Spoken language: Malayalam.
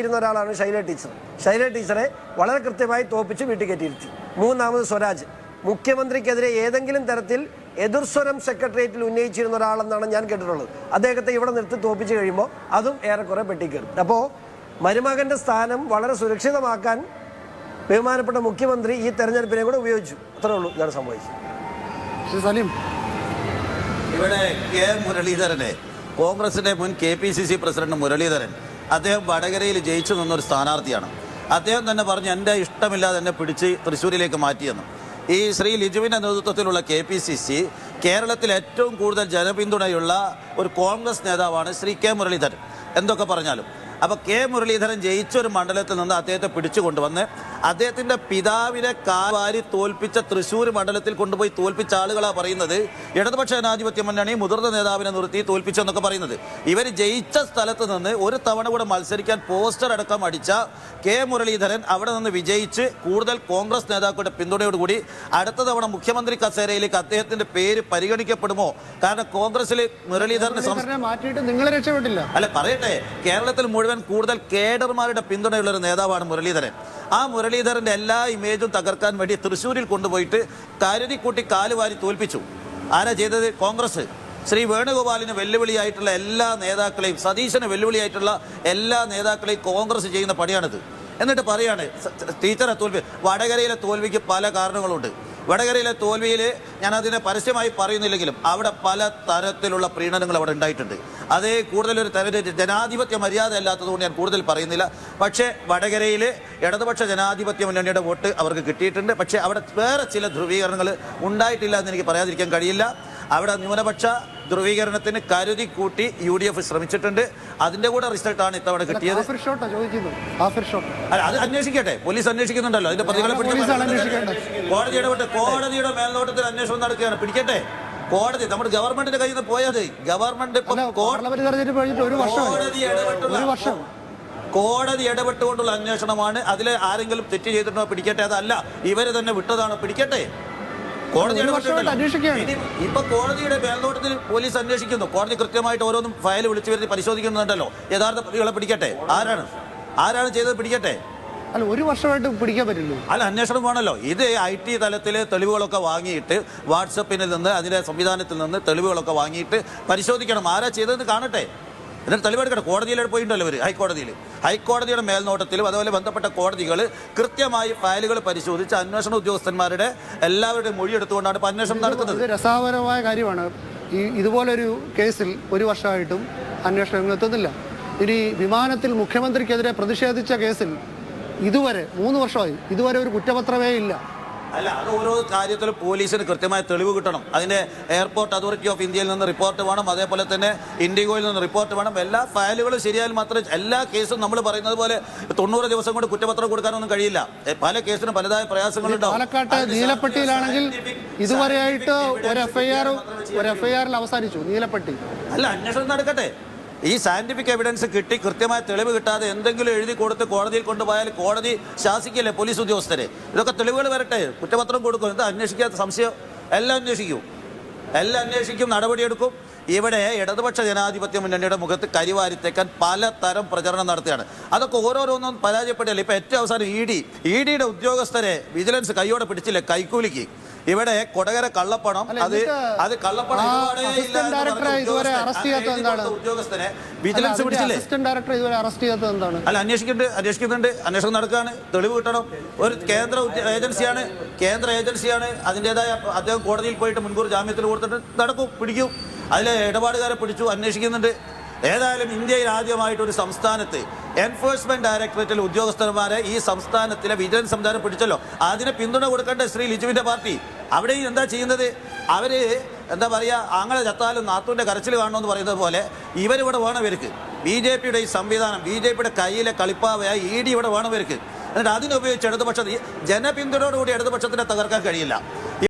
ഇരുന്ന ഒരാളാണ് ശൈല ടീച്ചർ. ശൈല ടീച്ചറെ വളരെ കൃത്യമായി തോപ്പിച്ച് വീട്ടിൽ കയറ്റിയിരുത്തി. മൂന്നാമത് സ്വരാജ്. മുഖ്യമന്ത്രിക്കെതിരെ ഏതെങ്കിലും തരത്തിൽ എതിർസ്വരം സെക്രട്ടേറിയറ്റിൽ ഉന്നയിച്ചിരുന്ന ഒരാളെന്നാണ് ഞാൻ കേട്ടിട്ടുള്ളത്. അദ്ദേഹത്തെ ഇവിടെ നിർത്തി തോപ്പിച്ച് കഴിയുമ്പോൾ അതും ഏറെക്കുറെ പെട്ടിക്കയറും അപ്പോൾ മരുമകന്റെ സ്ഥാനം വളരെ സുരക്ഷിതമാക്കാൻ ബഹുമാനപ്പെട്ട മുഖ്യമന്ത്രി ഈ തെരഞ്ഞെടുപ്പിനെ കൂടെ ഉപയോഗിച്ചു. അത്രേ ഉള്ളൂ ഇതാണ് സംഭവിച്ചത്. സലീം. ഇവിടെ കെ മുരളീധരനെ കോൺഗ്രസിന്റെ മുൻ K P C C president Muraleedharan അദ്ദേഹം വടകരയിൽ ജയിച്ചു നിന്നൊരു സ്ഥാനാർത്ഥിയാണ്. അദ്ദേഹം തന്നെ പറഞ്ഞു എന്റെ ഇഷ്ടമില്ലാതെ എന്നെ പിടിച്ച് തൃശ്ശൂരിലേക്ക് മാറ്റിയെന്ന്. ഈ ശ്രീ ലിജുവിന്റെ നേതൃത്വത്തിലുള്ള കെ പി സി സി കേരളത്തിൽ ഏറ്റവും കൂടുതൽ ജനപിന്തുണയുള്ള ഒരു കോൺഗ്രസ് നേതാവാണ് ശ്രീ കെ മുരളീധരൻ. എന്തൊക്കെ പറഞ്ഞാലും അപ്പോൾ കെ മുരളീധരൻ ജയിച്ച ഒരു മണ്ഡലത്തിൽ നിന്ന് അദ്ദേഹത്തെ പിടിച്ചു കൊണ്ടുവന്ന് അദ്ദേഹത്തിന്റെ പിതാവിനെ കാവാരി തോൽപ്പിച്ച തൃശ്ശൂർ മണ്ഡലത്തിൽ കൊണ്ടുപോയി തോൽപ്പിച്ച ആളുകളാണ് പറയുന്നത്. ഇടതുപക്ഷ ജനാധിപത്യ മുന്നണി മുതിർന്ന നേതാവിനെ നിർത്തി തോൽപ്പിച്ചെന്നൊക്കെ പറയുന്നത്. ഇവർ ജയിച്ച സ്ഥലത്ത് നിന്ന് ഒരു തവണ കൂടെ മത്സരിക്കാൻ പോസ്റ്റർ അടക്കം അടിച്ച കെ മുരളീധരൻ അവിടെ നിന്ന് വിജയിച്ച് കൂടുതൽ കോൺഗ്രസ് നേതാക്കളുടെ പിന്തുണയോടുകൂടി അടുത്ത തവണ മുഖ്യമന്ത്രി കസേരയിലേക്ക് അദ്ദേഹത്തിന്റെ പേര് പരിഗണിക്കപ്പെടുമോ? കാരണം കോൺഗ്രസിൽ മുരളീധരന് മാറ്റിയിട്ട് രക്ഷപ്പെട്ടില്ല. അല്ല പറയട്ടെ. കേരളത്തിൽ മുഴുവൻ കൂടുതൽ കേഡർമാരുടെ പിന്തുണയുള്ള ഒരു നേതാവാണ് മുരളീധരൻ. ആ മുരളീധരന്റെ എല്ലാ ഇമേജും തകർക്കാൻ വേണ്ടി തൃശ്ശൂരിൽ കൊണ്ടുപോയിട്ട് കരുതിക്കൂട്ടി കാലുവാരി തോൽപ്പിച്ചു. ആരാ ചെയ്തത്? കോൺഗ്രസ്. ശ്രീ വേണുഗോപാലിന് വെല്ലുവിളിയായിട്ടുള്ള എല്ലാ നേതാക്കളെയും സതീശന് വെല്ലുവിളിയായിട്ടുള്ള എല്ലാ നേതാക്കളെയും കോൺഗ്രസ് ചെയ്യുന്ന പണിയാണിത്. എന്നിട്ട് പറയാണ് ടീച്ചറെ തോൽവി വടകരയിലെ തോൽവിക്ക് പല കാരണങ്ങളുണ്ട്. വടകരയിലെ തോൽവിയിൽ ഞാനതിനെ പരസ്യമായി പറയുന്നില്ലെങ്കിലും അവിടെ പല തരത്തിലുള്ള പ്രീണനങ്ങൾ അവിടെ ഉണ്ടായിട്ടുണ്ട്. അതേ കൂടുതലൊരു ജനാധിപത്യ മര്യാദ അല്ലാത്തതുകൊണ്ട് ഞാൻ കൂടുതൽ പറയുന്നില്ല. പക്ഷേ വടകരയിൽ ഇടതുപക്ഷ ജനാധിപത്യ മുന്നണിയുടെ വോട്ട് അവർക്ക് കിട്ടിയിട്ടുണ്ട്. പക്ഷേ അവിടെ വേറെ ചില ധ്രുവീകരണങ്ങൾ ഉണ്ടായിട്ടില്ല എന്ന് എനിക്ക് പറയാതിരിക്കാൻ കഴിയില്ല. അവിടെ ന്യൂനപക്ഷ ധ്രുവീകരണത്തിന് കരുതി കൂട്ടി യു ഡി എഫ് ശ്രമിച്ചിട്ടുണ്ട്. അതിന്റെ കൂടെ റിസൾട്ടാണ് ഇത്തവണ കിട്ടിയത്. അത് അന്വേഷിക്കട്ടെ. പോലീസ് അന്വേഷിക്കുന്നുണ്ടല്ലോ. അതിന്റെ പ്രതികളെ കോടതിയുടെ കോടതിയുടെ മേൽനോട്ടത്തിൽ അന്വേഷണം നടക്കുകയാണ്. പിടിക്കട്ടെ. കോടതി നമ്മുടെ ഗവൺമെന്റിന്റെ കയ്യിൽ നിന്ന് ഗവൺമെന്റ് ഇപ്പം കഴിഞ്ഞിട്ട് ഒരു വർഷമായി കോടതി ഇടപെട്ടുള്ള കോടതി ഇടപെട്ടുകൊണ്ടുള്ള അന്വേഷണമാണ്. അതിൽ ആരെങ്കിലും തെറ്റ് ചെയ്തിട്ടുണ്ടോ പിടിക്കട്ടെ? അതല്ല ഇവർ തന്നെ വിട്ടതാണ് പിടിക്കട്ടെ? കോടതി. ഇപ്പൊ കോടതിയുടെ മേൽനോട്ടത്തിൽ പോലീസ് അന്വേഷിക്കുന്നു. കോടതി കൃത്യമായിട്ട് ഓരോന്നും ഫയൽ വിളിച്ചു വരുത്തി പരിശോധിക്കുന്നുണ്ടല്ലോ. യഥാർത്ഥ പ്രതികളെ പിടിക്കട്ടെ? ആരാണ്? ആരാണ് ചെയ്തത് പിടിക്കട്ടെ? അല്ല ഒരു വർഷമായിട്ട് പിടിക്കാൻ പറ്റുള്ളൂ അല്ല അന്വേഷണം വേണമല്ലോ. ഇത് ഐ ടി തലത്തിൽ തെളിവുകളൊക്കെ വാങ്ങിയിട്ട് വാട്സപ്പിൽ നിന്ന് അതിന്റെ സംവിധാനത്തിൽ നിന്ന് തെളിവുകളൊക്കെ വാങ്ങിയിട്ട് പരിശോധിക്കണം. ആരാ ചെയ്തതെന്ന് കാണട്ടെ. എന്നിട്ട് തെളിവെടുക്കട്ടെ. കോടതിയിലൂടെ പോയിട്ടുണ്ടല്ലോ ഇവർ ഹൈക്കോടതിയിൽ. ഹൈക്കോടതിയുടെ മേൽനോട്ടത്തിലും അതുപോലെ ബന്ധപ്പെട്ട കോടതികൾ കൃത്യമായി ഫയലുകൾ പരിശോധിച്ച് അന്വേഷണ ഉദ്യോഗസ്ഥന്മാരുടെ എല്ലാവരുടെയും മൊഴിയെടുത്തുകൊണ്ടാണ് ഇപ്പോൾ അന്വേഷണം നടക്കുന്നത്. രസാപരമായ കാര്യമാണ്. ഈ ഇതുപോലൊരു കേസിൽ ഒരു വർഷമായിട്ടും അന്വേഷണം എത്തുന്നില്ല. ഇനി വിമാനത്തിൽ മുഖ്യമന്ത്രിക്കെതിരെ പ്രതിഷേധിച്ച കേസിൽ ഇതുവരെ മൂന്ന് വർഷമായി ഇതുവരെ ഒരു കുറ്റപത്രമേ ഇല്ല. അല്ല അത് ഓരോ കാര്യത്തിലും പോലീസിന് കൃത്യമായ തെളിവ് കിട്ടണം. അതിന് എയർപോർട്ട് അതോറിറ്റി ഓഫ് ഇന്ത്യയിൽ നിന്ന് റിപ്പോർട്ട് വേണം അതേപോലെ തന്നെ ഇൻഡിഗോയിൽ നിന്ന് റിപ്പോർട്ട് വേണം. എല്ലാ ഫയലുകളും ശരിയായാൽ മാത്രമേ എല്ലാ കേസും നമ്മൾ പറയുന്നത് പോലെ തൊണ്ണൂറ് ദിവസം കൊണ്ട് കുറ്റപത്രം കൊടുക്കാനൊന്നും കഴിയില്ല. പല കേസിനും പലതായ പ്രയാസങ്ങളുണ്ടാവും പാലക്കാട്ട് നീലപ്പെട്ടിയിലാണെങ്കിൽ ഇതുവരെയായിട്ട് ഒരു എഫ്ഐആർ ഒരു എഫ്ഐആറിൽ അവസാനിച്ചു നീലപ്പെട്ടി. അല്ല അന്വേഷണം നടക്കട്ടെ. ഈ സയന്റിഫിക് എവിഡൻസ് കിട്ടി കൃത്യമായ തെളിവ് കിട്ടാതെ എന്തെങ്കിലും എഴുതി കൊടുത്ത് കോടതിയിൽ കൊണ്ടുപോയാൽ കോടതി ശാസിക്കില്ലേ പോലീസ് ഉദ്യോഗസ്ഥരെ? ഇതൊക്കെ തെളിവുകൾ വരട്ടെ കുറ്റപത്രം കൊടുക്കും. എന്താ അന്വേഷിക്കാത്ത സംശയം എല്ലാം അന്വേഷിക്കും. എല്ലാം അന്വേഷിക്കും നടപടിയെടുക്കും. ഇവിടെ ഇടതുപക്ഷ ജനാധിപത്യ മുന്നണിയുടെ മുഖത്ത് കരിവാരിത്തേക്കാൻ പലതരം പ്രചരണം നടത്തുകയാണ്. അതൊക്കെ ഓരോരോന്നും പരാജയപ്പെടുകയല്ലേ? ഇപ്പം ഏറ്റവും അവസാനം ഇ ഡി. ഇ ഡിയുടെ ഉദ്യോഗസ്ഥരെ വിജിലൻസ് കൈയോടെ പിടിച്ചില്ലേ? കൈക്കൂലിക്ക്. ഇവിടെ കൊടകര കള്ളപ്പണം അത് അത് കള്ളപ്പണം ഇതുവരെ ഉദ്യോഗസ്ഥൻ, ചെയ്യാത്തത് എന്താണ്? ഉദ്യോഗസ്ഥനെ വിജിലൻസ് പിടിച്ചില്ലേ? അസിസ്റ്റന്റ് ഡയറക്ടർ ഇതുവരെ അറസ്റ്റ് ചെയ്യാത്തത് എന്താണ്? അല്ല അന്വേഷിക്കുന്നുണ്ട് അന്വേഷിക്കുന്നുണ്ട്. അന്വേഷണം നടക്കുകയാണ് തെളിവ് കിട്ടണം. ഒരു കേന്ദ്ര ഏജൻസിയാണ്. കേന്ദ്ര ഏജൻസിയാണ്. അതിന്റെതായ അദ്ദേഹം കോടതിയിൽ പോയിട്ട് മുൻകൂർ ജാമ്യത്തിൽ കൊടുത്തിട്ട് നടക്കും പിടിക്കും. അതിലെ ഇടപാടുകാരെ പിടിച്ചു അന്വേഷിക്കുന്നുണ്ട്. ഏതായാലും ഇന്ത്യയിൽ ആദ്യമായിട്ട് ഒരു സംസ്ഥാനത്ത് എൻഫോഴ്സ്മെന്റ് ഡയറക്ടറേറ്റിലെ ഉദ്യോഗസ്ഥന്മാരെ ഈ സംസ്ഥാനത്തിലെ വിജിലൻസ് സംവിധാനം പിടിച്ചല്ലോ. അതിന് പിന്തുണ കൊടുക്കേണ്ട ശ്രീ ലിജുവിന്റെ പാർട്ടി? അവിടെയും എന്താ ചെയ്യുന്നത്? അവർ എന്താ പറയുക ആങ്ങളെ ചത്താലും നാത്തൂന്റെ കരച്ചിൽ കാണണമെന്ന് പറയുന്നത് പോലെ ഇവരിവിടെ വേണം ഇവർക്ക്. ബി ജെ പിയുടെ ഈ സംവിധാനം ബി ജെ പിയുടെ കയ്യിലെ കളിപ്പാവയായി ഇ ഡി ഇവിടെ വേണം ഇവർക്ക്. എന്നിട്ട് അതിനുപയോഗിച്ച് ഇടതുപക്ഷ ജനപിന്തുണയോടുകൂടി ഇടതുപക്ഷത്തിനെ തകർക്കാൻ കഴിയില്ല.